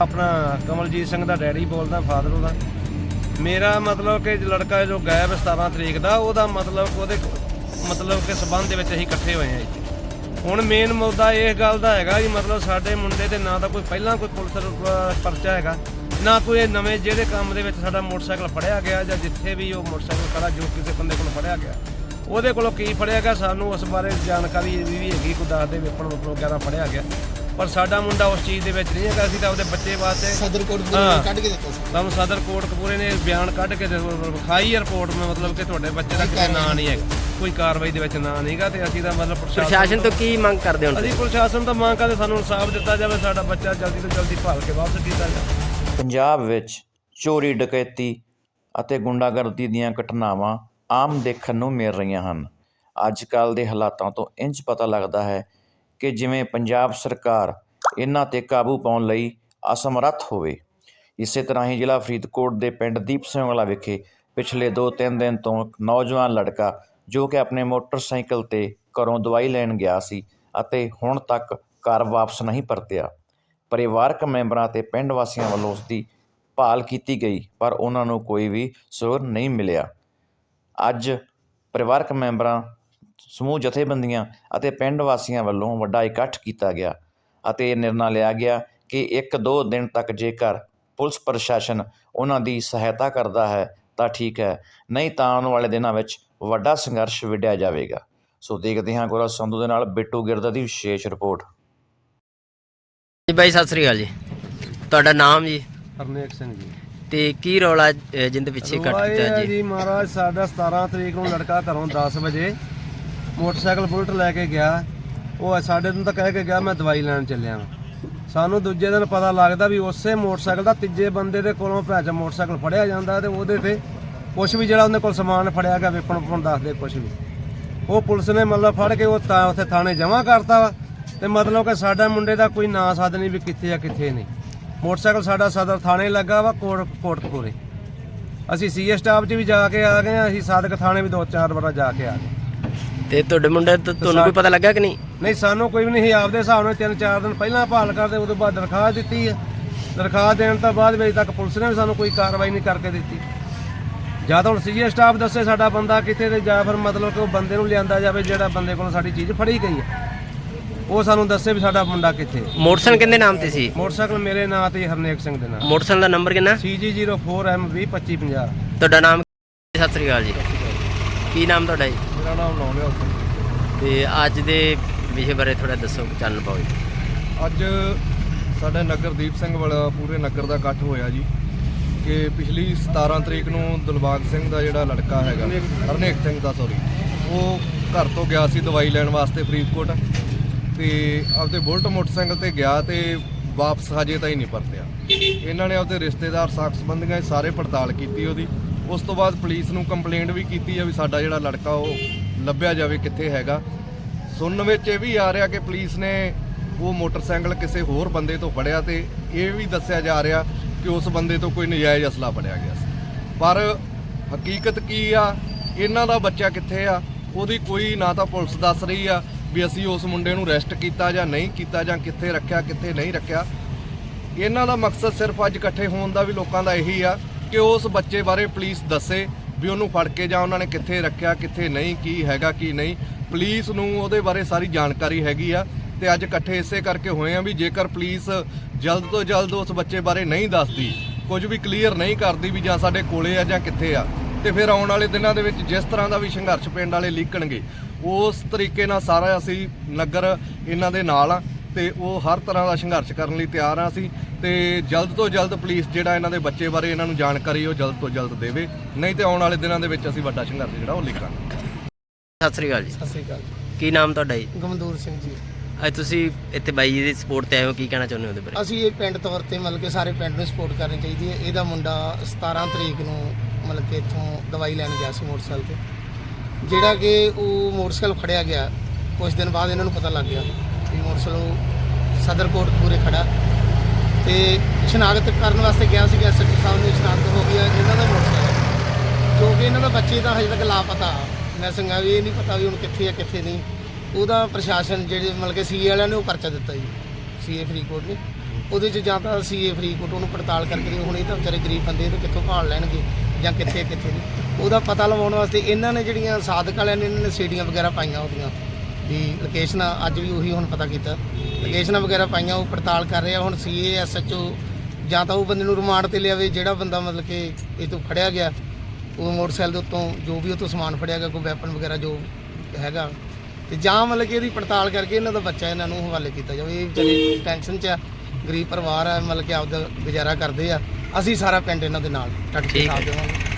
ਆਪਣਾ ਕਮਲਜੀਤ ਸਿੰਘ ਦਾ ਡੈਡੀ ਬੋਲਦਾ, ਫਾਦਰ ਉਹਦਾ। ਮੇਰਾ ਮਤਲਬ ਕਿ ਲੜਕਾ ਜੋ ਗਾਇਬ 17 ਤਰੀਕ ਦਾ, ਉਹਦਾ ਮਤਲਬ ਉਹਦੇ ਮਤਲਬ ਕਿ ਸਬੰਧ ਦੇ ਵਿੱਚ ਅਸੀਂ ਇਕੱਠੇ ਹੋਏ ਹਾਂ ਇੱਥੇ ਹੁਣ ਮੇਨ ਮੁੱਦਾ ਇਹ ਗੱਲ ਦਾ ਹੈਗਾ ਜੀ ਮਤਲਬ ਸਾਡੇ ਮੁੰਡੇ ਦੇ ਨਾਂ ਦਾ ਕੋਈ ਪਹਿਲਾਂ ਕੋਈ ਪੁਲਿਸ ਪਰਚਾ ਹੈਗਾ, ਨਾ ਕੋਈ ਇਹ ਨਵੇਂ ਜਿਹੜੇ ਕੰਮ ਦੇ ਵਿੱਚ ਸਾਡਾ ਮੋਟਰਸਾਈਕਲ ਫੜਿਆ ਗਿਆ ਜਾਂ ਜਿੱਥੇ ਵੀ ਉਹ ਮੋਟਰਸਾਈਕਲ ਖੜਾ ਜੋ ਕਿਸੇ ਬੰਦੇ ਕੋਲ ਫੜਿਆ ਗਿਆ। ਉਹਦੇ ਕੋਲੋਂ ਕੀ ਫੜਿਆ ਗਿਆ ਸਾਨੂੰ ਉਸ ਬਾਰੇ ਜਾਣਕਾਰੀ ਵੀ ਵੀ ਹੈਗੀ ਕੋਈ ਦੱਸਦੇ ਵੇਪਣ ਵਗੈਰਾ ਫੜਿਆ ਗਿਆ। ਪਰ ਸਾਡਾ ਮੁੰਡਾ ਉਸ ਚੀਜ਼ ਦੇ ਵਿੱਚ ਨਹੀਂ ਹੈਗਾ ਅਸੀਂ ਤਾਂ ਉਹਦੇ ਬੱਚੇ ਵਾਸਤੇ ਸਦਰ ਕੋਟ ਹਾਂ। ਕੱਢ ਕੇ ਦਿੱਤਾ ਸੀ। ਤੁਹਾਨੂੰ ਸਦਰ ਕੋਟ ਕਪੂਰੇ ਨੇ ਬਿਆਨ ਕੱਢ ਕੇ ਦੇ- ਵਿਖਾਈ ਰਿਪੋਰਟ ਮੈਂ ਮਤਲਬ ਕਿ ਤੁਹਾਡੇ ਬੱਚੇ ਦਾ ਕਿਸੇ ਨਾਂ ਨਹੀਂ ਹੈਗਾ ਕੋਈ ਕਾਰਵਾਈ ਦੇ ਵਿੱਚ ਨਾਂ ਨਹੀਂਗਾ ਤੇ ਅਸੀਂ ਤਾਂ ਮਤਲਬ ਪ੍ਰਸ਼ਾਸਨ ਤੋਂ ਕੀ ਮੰਗ ਕਰਦੇ ਹੋ ਅਸੀਂ ਪ੍ਰਸ਼ਾਸਨ ਤੋਂ ਮੰਗ ਕਰਦੇ ਸਾਨੂੰ ਇਨਸਾਫ ਦਿੱਤਾ ਜਾਵੇ ਸਾਡਾ ਬੱਚਾ ਜਲਦੀ ਤੋਂ ਜਲਦੀ ਭਾਲ ਕੇ ਵਾਪਸ ਕੀਤਾ ਜਾਵੇ। ਪੰਜਾਬ ਵਿੱਚ ਚੋਰੀ ਡਕੈਤੀ ਅਤੇ ਗੁੰਡਾਗਰਦੀ ਦੀਆਂ ਘਟਨਾਵਾਂ ਆਮ ਦੇਖਣ ਨੂੰ ਮਿਲ ਰਹੀਆਂ ਹਨ। ਅੱਜ ਕੱਲ੍ਹ ਦੇ ਹਾਲਾਤਾਂ ਤੋਂ ਇੰਜ ਪਤਾ ਲੱਗਦਾ ਹੈ ਕਿ ਜਿਵੇਂ ਪੰਜਾਬ ਸਰਕਾਰ ਇਹਨਾਂ ਤੇ ਕਾਬੂ ਪਾਉਣ ਲਈ ਅਸਮਰੱਥ ਹੋਵੇ। ਇਸੇ ਤਰ੍ਹਾਂ ਹੀ ਜ਼ਿਲ੍ਹਾ ਫਰੀਦਕੋਟ ਦੇ ਪਿੰਡ ਦੀਪ ਸਿੰਘ ਵਾਲਾ ਵਿਖੇ ਪਿਛਲੇ 2-3 ਦਿਨ ਤੋਂ ਨੌਜਵਾਨ ਲੜਕਾ ਜੋ ਕਿ ਆਪਣੇ ਮੋਟਰਸਾਈਕਲ ਤੇ ਘਰੋਂ ਦਵਾਈ ਲੈਣ ਗਿਆ ਸੀ ਅਤੇ ਹੁਣ ਤੱਕ ਘਰ ਵਾਪਸ ਨਹੀਂ ਪਰਤਿਆ। ਪਰਿਵਾਰਕ ਮੈਂਬਰਾਂ ਤੇ ਪਿੰਡ ਵਾਸੀਆਂ ਵੱਲੋਂ ਉਸ ਦੀ ਭਾਲ ਕੀਤੀ ਗਈ, ਪਰ ਉਹਨਾਂ ਨੂੰ ਕੋਈ ਵੀ ਸੁਰ ਨਹੀਂ ਮਿਲਿਆ। ਅੱਜ ਪਰਿਵਾਰਕ ਮੈਂਬਰਾਂ ਸਮੂਹ ਜਥੇਬੰਦੀਆਂ ਅਤੇ ਪਿੰਡ ਵਾਸੀਆਂ ਵੱਲੋਂ ਵੱਡਾ ਇਕੱਠ ਕੀਤਾ ਗਿਆ ਅਤੇ ਇਹ ਨਿਰਣਾ ਲਿਆ ਗਿਆ ਕਿ ਇੱਕ ਦੋ ਦਿਨ ਤੱਕ ਜੇਕਰ ਪੁਲਿਸ ਪ੍ਰਸ਼ਾਸਨ ਉਹਨਾਂ ਦੀ ਸਹਾਇਤਾ ਕਰਦਾ ਹੈ ਤਾਂ ਠੀਕ ਹੈ ਨਹੀਂ ਤਾਂ ਆਉਣ ਵਾਲੇ ਦਿਨਾਂ ਵਿੱਚ ਵੱਡਾ ਸੰਘਰਸ਼ ਵਿੱਢਿਆ ਜਾਵੇਗਾ। ਸੋ ਦੇਖਦੇ ਹਾਂ ਗੋਰਾ ਸੰਧੂ ਦੇ ਨਾਲ ਬਿੱਟੂ ਗਿਰਦਾ ਦੀ ਵਿਸ਼ੇਸ਼ ਰਿਪੋਰਟ। ਜੀ ਬਾਈ ਸਤਿ ਸ੍ਰੀ ਅਕਾਲ ਜੀ। ਤੁਹਾਡਾ ਨਾਮ ਜੀ? ਹਰਨੇਕ ਸਿੰਘ ਜੀ। ਤੇ ਕੀ ਰੌਲਾ ਜਿੰਦੇ ਪਿੱਛੇ ਕੱਟ ਹੈ ਜੀ ਜੀ ਮਹਾਰਾਜ ਸਾਡਾ 17 ਤਰੀਕ ਨੂੰ ਲੜਕਾ ਘਰੋਂ 10 ਵਜੇ ਮੋਟਰਸਾਈਕਲ ਬੁਲਟ ਲੈ ਕੇ ਗਿਆ, ਉਹ ਸਾਡੇ ਨੂੰ ਤਾਂ ਕਹਿ ਕੇ ਗਿਆ, ਮੈਂ ਦਵਾਈ ਲੈਣ ਚੱਲਿਆ ਵਾਂ। ਸਾਨੂੰ ਦੂਜੇ ਦਿਨ ਪਤਾ ਲੱਗਦਾ ਵੀ ਉਸੇ ਮੋਟਰਸਾਈਕਲ ਦਾ ਤੀਜੇ ਬੰਦੇ ਦੇ ਕੋਲੋਂ ਭੈਣ ਚੋ ਮੋਟਰਸਾਈਕਲ ਫੜਿਆ ਜਾਂਦਾ ਤੇ ਉਹਦੇ ਤੇ ਕੁਝ ਵੀ ਜਿਹੜਾ ਉਹਦੇ ਕੋਲ ਸਮਾਨ ਫੜਿਆ ਗਿਆ ਵੇਪਣ ਵੁਪਣ ਦੱਸਦੇ ਕੁਝ ਵੀ। ਉਹ ਪੁਲਿਸ ਨੇ ਮਤਲਬ ਫੜ ਕੇ ਉਹ ਤਾਂ ਉੱਥੇ ਥਾਣੇ ਜਮ੍ਹਾਂ ਕਰਤਾ ਵਾ ਤੇ ਮਤਲਬ ਕਿ ਸਾਡਾ ਮੁੰਡੇ ਦਾ ਕੋਈ ਨਾਂ ਸਾਧ ਨਹੀਂ ਵੀ ਕਿੱਥੇ ਆ, ਕਿੱਥੇ ਨਹੀਂ। ਮੋਟਰਸਾਈਕਲ ਸਾਡਾ ਸਦਰ ਥਾਣੇ ਲੱਗਾ ਵਾ, ਕੋਟ, ਕੋਟਕਪੂਰੇ। ਅਸੀਂ ਸੀਏ ਸਟਾਫ 'ਚ ਵੀ ਜਾ ਕੇ ਆ ਗਏ ਆ, ਅਸੀਂ ਸਾਦਕ ਥਾਣੇ ਵੀ ਦੋ ਚਾਰ ਵਾਰ ਜਾ ਕੇ ਆ ਗਏ। ਤੇ ਤੁਹਾਡੇ ਮੁੰਡੇ ਤੋਂ ਤੁਹਾਨੂੰ ਕੋਈ ਪਤਾ ਲੱਗਾ ਕਿ ਨਹੀਂ? ਨਹੀਂ ਸਾਨੂੰ ਕੋਈ ਵੀ ਨਹੀਂ ਸੀ ਆਪਦੇ ਹਿਸਾਬ ਨਾਲ ਤਿੰਨ ਚਾਰ ਦਿਨ ਪਹਿਲਾਂ ਭਾਲ ਕਰਦੇ ਉਦੋਂ ਬਾਅਦ ਦਰਖਾਸਤ ਦਿੱਤੀ ਹੈ ਦਰਖਾਸਤ ਦੇਣ ਤੋਂ ਬਾਅਦ ਵਿੱਚ ਤੱਕ ਪੁਲਿਸ ਨੇ ਵੀ ਸਾਨੂੰ ਕੋਈ ਕਾਰਵਾਈ ਨਹੀਂ ਕਰਕੇ ਦਿੱਤੀ। ਜਾਂ ਤਾਂ ਹੁਣ ਸੀਏ ਸਟਾਫ ਦੱਸੇ ਸਾਡਾ ਬੰਦਾ ਕਿੱਥੇ ਤੇ ਜਾਂ ਫਿਰ ਮਤਲਬ ਕਿ ਉਹ ਬੰਦੇ ਨੂੰ ਲਿਆਂਦਾ ਜਾਵੇ ਜਿਹੜਾ ਬੰਦੇ ਕੋਲ ਸਾਡੀ ਚੀਜ਼ ਫੜੀ ਗਈ ਹੈ ਉਹ ਸਾਨੂੰ ਦੱਸੇ ਵੀ ਸਾਡਾ ਮੁੰਡਾ ਕਿੱਥੇ। ਮੋਟਰਸਾਈਕਲ ਕਿੰਦੇ ਨਾਮ ਤੇ ਸੀ? ਮੋਟਰਸਾਈਕਲ ਮੇਰੇ ਨਾਂ ਤੇ ਹਰਨੇਕ ਸਿੰਘ ਦੇ ਨਾਂ ਮੋਟਰਸਾਈਕਲ ਦਾ ਨੰਬਰ ਕਿੰਨਾ? CG04M202550 ਤੁਹਾਡਾ ਨਾਮ ਸਤਿ ਸ੍ਰੀ ਅਕਾਲ ਜੀ। ਕੀ ਨਾਮ ਤੁਹਾਡਾ ਜੀ? ਮੇਰਾ ਨਾਮ ਲਾਉਂਦੇ ਸਿੰਘ ਤੇ ਅੱਜ ਦੇ ਵਿਸ਼ੇ ਬਾਰੇ ਥੋੜਾ ਦੱਸੋ ਚਾਨਣ ਪਾਓ ਜੀ। ਅੱਜ ਸਾਡੇ ਨਗਰ ਦੀਪ ਸਿੰਘ ਵਾਲਾ ਪੂਰੇ ਨਗਰ ਦਾ ਇਕੱਠ ਹੋਇਆ ਜੀ ਕਿ ਪਿਛਲੀ 17 ਤਰੀਕ ਨੂੰ ਦਿਲਬਾਗ ਸਿੰਘ ਦਾ ਜਿਹੜਾ ਲੜਕਾ ਹੈਗਾ ਹਰਨੇਕ ਸਿੰਘ ਦਾ ਸੌਰੀ ਉਹ ਘਰ ਤੋਂ ਗਿਆ ਸੀ ਦਵਾਈ ਲੈਣ ਵਾਸਤੇ ਫਰੀਦਕੋਟ ਤੇ ਆਪਦੇ ਬੁਲਟ ਮੋਟਰਸਾਈਕਲ ਤੇ ਗਿਆ ਤੇ ਵਾਪਸ ਹਜੇ ਤਾਂ ਹੀ ਨਹੀਂ ਪਰਤਿਆ। ਇਹਨਾਂ ਨੇ ਆਪਦੇ ਰਿਸ਼ਤੇਦਾਰ ਸਾਖ ਸੰਬੰਧੀਆਂ ਦੀ ਸਾਰੇ ਪੜਤਾਲ ਕੀਤੀ ਉਹਦੀ। ਉਸ ਤੋਂ ਬਾਅਦ ਪੁਲਿਸ ਨੂੰ ਕੰਪਲੇਂਟ ਵੀ ਕੀਤੀ ਆ ਵੀ ਸਾਡਾ ਜਿਹੜਾ ਲੜਕਾ ਉਹ ਲੱਭਿਆ ਜਾਵੇ, ਕਿੱਥੇ ਹੈਗਾ। ਸੁਣਨ ਵਿੱਚ ਇਹ ਵੀ ਆ ਰਿਹਾ ਕਿ ਪੁਲਿਸ ਨੇ ਉਹ ਮੋਟਰਸਾਈਕਲ ਕਿਸੇ ਹੋਰ ਬੰਦੇ ਤੋਂ ਫੜਿਆ ਤੇ ਇਹ ਵੀ ਦੱਸਿਆ ਜਾ ਰਿਹਾ ਕਿ ਉਸ ਬੰਦੇ ਤੋਂ ਕੋਈ ਨਜਾਇਜ਼ ਅਸਲਾ ਫੜਿਆ ਗਿਆ ਸੀ। ਪਰ ਹਕੀਕਤ ਕੀ ਆ? ਇਹਨਾਂ ਦਾ ਬੱਚਾ ਕਿੱਥੇ ਆ? ਉਹਦੀ ਕੋਈ ਨਾ ਤਾਂ ਪੁਲਿਸ ਦੱਸ ਰਹੀ ਆ ਵੀ ਅਸੀਂ ਉਸ ਮੁੰਡੇ ਨੂੰ ਅਰੈਸਟ ਕੀਤਾ ਜਾਂ ਨਹੀਂ ਕੀਤਾ ਜਾਂ ਕਿੱਥੇ ਰੱਖਿਆ, ਕਿੱਥੇ ਨਹੀਂ ਰੱਖਿਆ। ਇਹਨਾਂ ਦਾ ਮਕਸਦ ਸਿਰਫ ਅੱਜ ਇਕੱਠੇ ਹੋਣ ਦਾ ਵੀ ਲੋਕਾਂ ਦਾ ਇਹੀ ਆ ਕਿ ਉਸ ਬੱਚੇ ਬਾਰੇ ਪੁਲਿਸ ਦੱਸੇ ਵੀ ਉਹਨੂੰ ਫੜ ਕੇ ਜਾਂ ਉਹਨਾਂ ਨੇ ਕਿੱਥੇ ਰੱਖਿਆ, ਕਿੱਥੇ ਨਹੀਂ, ਕੀ ਹੈਗਾ, ਕੀ ਨਹੀਂ। ਪੁਲਿਸ ਨੂੰ ਉਹਦੇ ਬਾਰੇ ਸਾਰੀ ਜਾਣਕਾਰੀ ਹੈਗੀ ਆ ਤੇ ਅੱਜ ਇਕੱਠੇ ਇਸੇ ਕਰਕੇ ਹੋਏ ਆ ਵੀ ਜੇਕਰ ਪੁਲਿਸ ਜਲਦ ਤੋਂ ਜਲਦ ਉਸ ਬੱਚੇ ਬਾਰੇ ਨਹੀਂ ਦੱਸਦੀ, ਕੁਝ ਵੀ ਕਲੀਅਰ ਨਹੀਂ ਕਰਦੀ ਵੀ ਜਾਂ ਸਾਡੇ ਕੋਲੇ ਆ ਜਾਂ ਕਿੱਥੇ ਆ, ਤੇ ਫਿਰ ਆਉਣ ਵਾਲੇ ਦਿਨਾਂ ਦੇ ਵਿੱਚ ਜਿਸ ਤਰ੍ਹਾਂ ਦਾ ਵੀ ਸੰਘਰਸ਼ ਪਿੰਡ ਵਾਲੇ ਲੀਕਣਗੇ, ਉਸ ਤਰੀਕੇ ਨਾਲ ਸਾਰਾ ਅਸੀਂ ਨਗਰ ਇਹਨਾਂ ਦੇ ਨਾਲ ਆ। ਤੇ ਉਹ ਹਰ ਤਰ੍ਹਾਂ ਦਾ ਸੰਘਰਸ਼ ਕਰਨ ਲਈ ਤਿਆਰ ਆ ਅਸੀਂ ਤੇ ਜਲਦ ਤੋਂ ਜਲਦ ਪੁਲਿਸ ਜਿਹੜਾ ਇਹਨਾਂ ਦੇ ਬੱਚੇ ਬਾਰੇ ਇਹਨਾਂ ਨੂੰ ਜਾਣਕਾਰੀ ਉਹ ਜਲਦ ਤੋਂ ਜਲਦ ਦੇਵੇ। ਨਹੀਂ ਤੇ ਆਉਣ ਵਾਲੇ ਦਿਨਾਂ ਦੇ ਵਿੱਚ ਅਸੀਂ ਵੱਡਾ ਸੰਘਰਸ਼ ਜਿਹੜਾ ਉਹ ਲਿਖਾਂਗੇ। ਸਤਿ ਸ੍ਰੀ ਅਕਾਲ ਜੀ। ਸਤਿ ਸ੍ਰੀ ਅਕਾਲ ਕੀ ਨਾਮ ਤੁਹਾਡਾ ਜੀ? ਗਮਦੂਰ ਸਿੰਘ ਜੀ। ਅੱਜ ਤੁਸੀਂ ਇੱਥੇ ਬਾਈ ਜੀ ਦੀ ਸਪੋਰਟ ਤੇ ਆਏ ਹੋ ਕੀ ਕਹਿਣਾ ਚਾਹੁੰਦੇ ਹੋ ਉਹਦੇ ਬਾਰੇ? ਅਸੀਂ ਇਹ ਪਿੰਡ ਤੌਰ ਤੇ ਮਤਲਬ ਕਿ ਸਾਰੇ ਪਿੰਡ ਨੂੰ ਸਪੋਰਟ ਕਰਨੀ ਚਾਹੀਦੀ ਹੈ। ਇਹਦਾ ਮੁੰਡਾ 17 ਤਰੀਕ ਨੂੰ ਮਤਲਬ ਕਿ ਇੱਥੋਂ ਦਵਾਈ ਲੈਣ ਗਿਆ ਸੀ ਮੋਟਰਸਾਈਕਲ ਤੇ। ਜਿਹੜਾ ਕਿ ਉਹ ਮੋਟਰਸਾਈਕਲ ਫੜਿਆ ਗਿਆ ਕੁਝ ਦਿਨ ਬਾਅਦ ਇਹਨਾਂ ਨੂੰ ਪਤਾ ਲੱਗ ਗਿਆ। ਵੀ ਮੋਟਰਸਾਈਕਲ ਸਦਰ ਕੋਟਕਪੂਰੇ ਖੜਾ। ਤੇ ਸ਼ਨਾਖਤ ਕਰਨ ਵਾਸਤੇ ਗਿਆ ਸੀ ਐਸਐਸਪੀ ਸਾਹਿਬ ਨੂੰ, ਸ਼ਨਾਖਤ ਹੋ ਗਿਆ ਇਹਨਾਂ ਦਾ ਮੋਟਰਸਾਈਕਲ। ਕਿਉਂਕਿ ਇਹਨਾਂ ਦਾ ਬੱਚੇ ਤਾਂ ਹਜੇ ਤੱਕ ਲਾਪਤਾ। ਮੈਂ ਸੰਗਾ ਵੀ ਇਹ ਨਹੀਂ ਪਤਾ ਵੀ ਹੁਣ ਕਿੱਥੇ ਆ, ਕਿੱਥੇ ਨਹੀਂ। ਉਹਦਾ ਪ੍ਰਸ਼ਾਸਨ ਜਿਹੜੇ ਮਤਲਬ ਕਿ ਸੀਏ ਵਾਲਿਆਂ ਨੇ ਉਹ ਪਰਚਾ ਦਿੱਤਾ ਜੀ, ਸੀਏ ਫਰੀਦਕੋਟ ਨੇ। ਉਹਦੇ 'ਚ ਜਾਂ ਤਾਂ ਸੀਏ ਫਰੀਦਕੋਟ ਉਹਨੂੰ ਪੜਤਾਲ ਕਰਕੇ ਹੁਣ ਇਹ ਤਾਂ ਵਿਚਾਰੇ ਗਰੀਬ ਬੰਦੇ ਇਹ ਤਾਂ ਕਿੱਥੋਂ ਭਾਲ ਲੈਣਗੇ? ਜਾਂ ਕਿੱਥੇ ਕਿੱਥੇ ਨਹੀਂ? ਉਹਦਾ ਪਤਾ ਲਵਾਉਣ ਵਾਸਤੇ ਇਹਨਾਂ ਨੇ ਜਿਹੜੀਆਂ ਸਾਧਕ ਵਾਲਿਆਂ ਨੇ, ਇਹਨਾਂ ਨੇ ਸੀਡੀਆਂ ਵਗੈਰਾ ਪਾਈਆਂ ਉਹਦੀਆਂ। ਵੀ ਲੋਕੇਸ਼ਨਾਂ ਅੱਜ ਵੀ ਉਹੀ ਹੁਣ ਪਤਾ ਕੀਤਾ। ਲੋਕੇਸ਼ਨਾਂ ਵਗੈਰਾ ਪਾਈਆਂ ਉਹ ਪੜਤਾਲ ਕਰ ਰਿਹਾ ਹੁਣ ਸੀਏ ਐਸਐਚਓ ਜਾਂ ਤਾਂ ਉਹ ਬੰਦੇ ਨੂੰ ਰਿਮਾਂਡ ਤੇ ਲਿਆਵੇ ਜਿਹੜਾ ਬੰਦਾ ਮਤਲਬ ਕਿ ਇਹ ਤੋਂ ਫੜਿਆ ਗਿਆ ਉਹ ਮੋਟਰਸਾਈਕਲ ਦੇ ਉੱਤੋਂ ਜੋ ਵੀ ਉਹ ਤੋਂ ਸਮਾਨ ਫੜਿਆ ਗਿਆ ਕੋਈ ਵੈਪਨ ਵਗੈਰਾ ਜੋ ਹੈਗਾ। ਤੇ ਜਾਂ ਮਤਲਬ ਕਿ ਇਹਦੀ ਪੜਤਾਲ ਕਰਕੇ ਇਹਨਾਂ ਦਾ ਬੱਚਾ ਇਹਨਾਂ ਨੂੰ ਹਵਾਲੇ ਕੀਤਾ ਜਾਵੇ। ਇਹ ਵਿਚਾਰੇ ਟੈਨਸ਼ਨ 'ਚ ਆ ਗਰੀਬ ਪਰਿਵਾਰ ਆ ਮਤਲਬ ਕਿ ਆਪਦਾ ਗੁਜ਼ਾਰਾ ਕਰਦੇ ਆ। ਅਸੀਂ ਸਾਰਾ ਪਿੰਡ ਇਹਨਾਂ ਦੇ ਨਾਲ ਟੱਟ ਕੇ। ਸਾਥ ਦੇਵਾਂਗੇ।